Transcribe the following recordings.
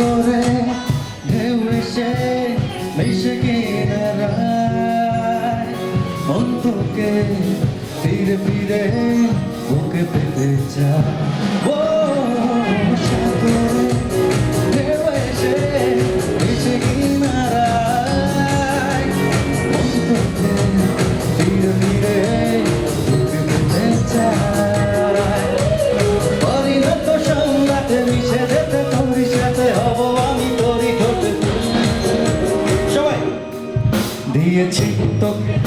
সাগরে ঢেউ এসে মিশে কিনারায় অন্তকে ফিরে ফিরে ওকে পেতে চায়। দিয়েছি তোকে তোকে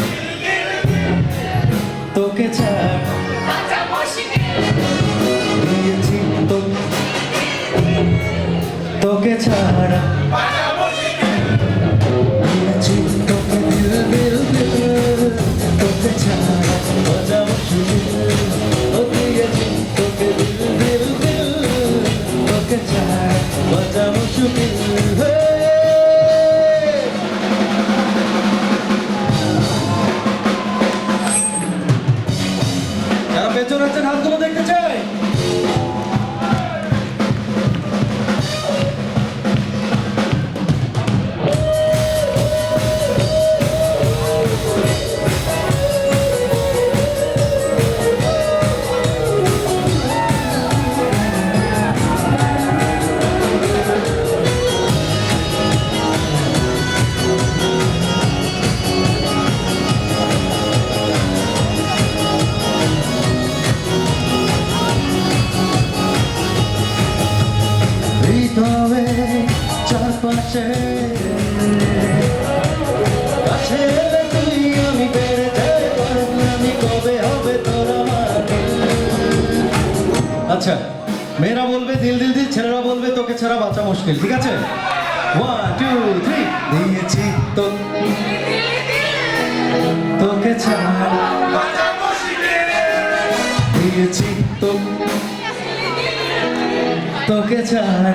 হবে তোর আচ্ছা মেয়েরা বলবে, দিল দিল দিল, ছেলেরা বলবে, তোকে ছাড়া বাঁচা মুশকিল, ঠিক আছে? ওয়ান টু থ্রি দিয়েছি তো তোকে ছাড়া দিয়েছি তো তোকে ছাড়া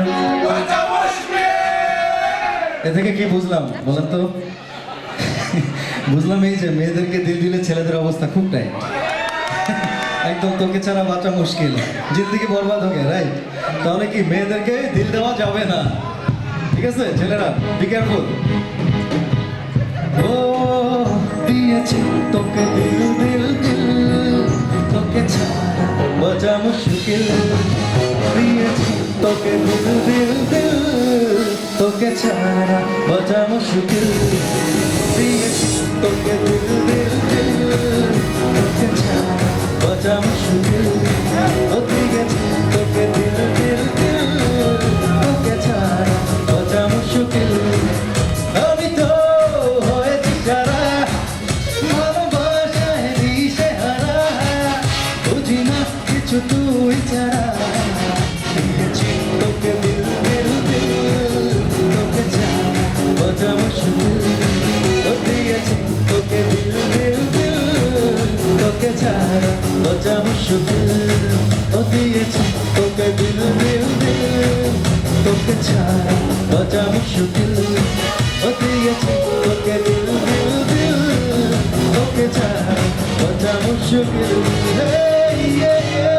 এ থেকে কি বুঝলাম? বলেন তো। বুঝলাম এই যে মেয়েদেরকে দিল দিলে ছেলেদের অবস্থা খুব টাইট। একদম তোকে ছাড়া বাঁচা মুশকিল। জিন্দিগি বরবাদ হবে রাইট তাহলে কি মেয়েদেরকে দিল দেওয়া যাবে না? ঠিক আছে, ছেলেরা বি কেয়ারফুল ও, দিয়েছি তোকে দিল দিল দিল। তোকে ছাড়া বাঁচা মুশকিল। দিয়েছি তোকে দিল দিল দিল। তোকে ছাড়া বাঁচা মুশকিল। তোকে দিল দিল দিল। তোকে ছাড়া বাঁচা মুশকিল। ও দিয়েছি তোকে দিল দিল দিল তোকে ছাড়া বাজা মুশকিল ও দিয়েছি তোকে দিল দিল দিল তোকে ছাড়া বাজা মুশকিল Hey, yeah, yeah.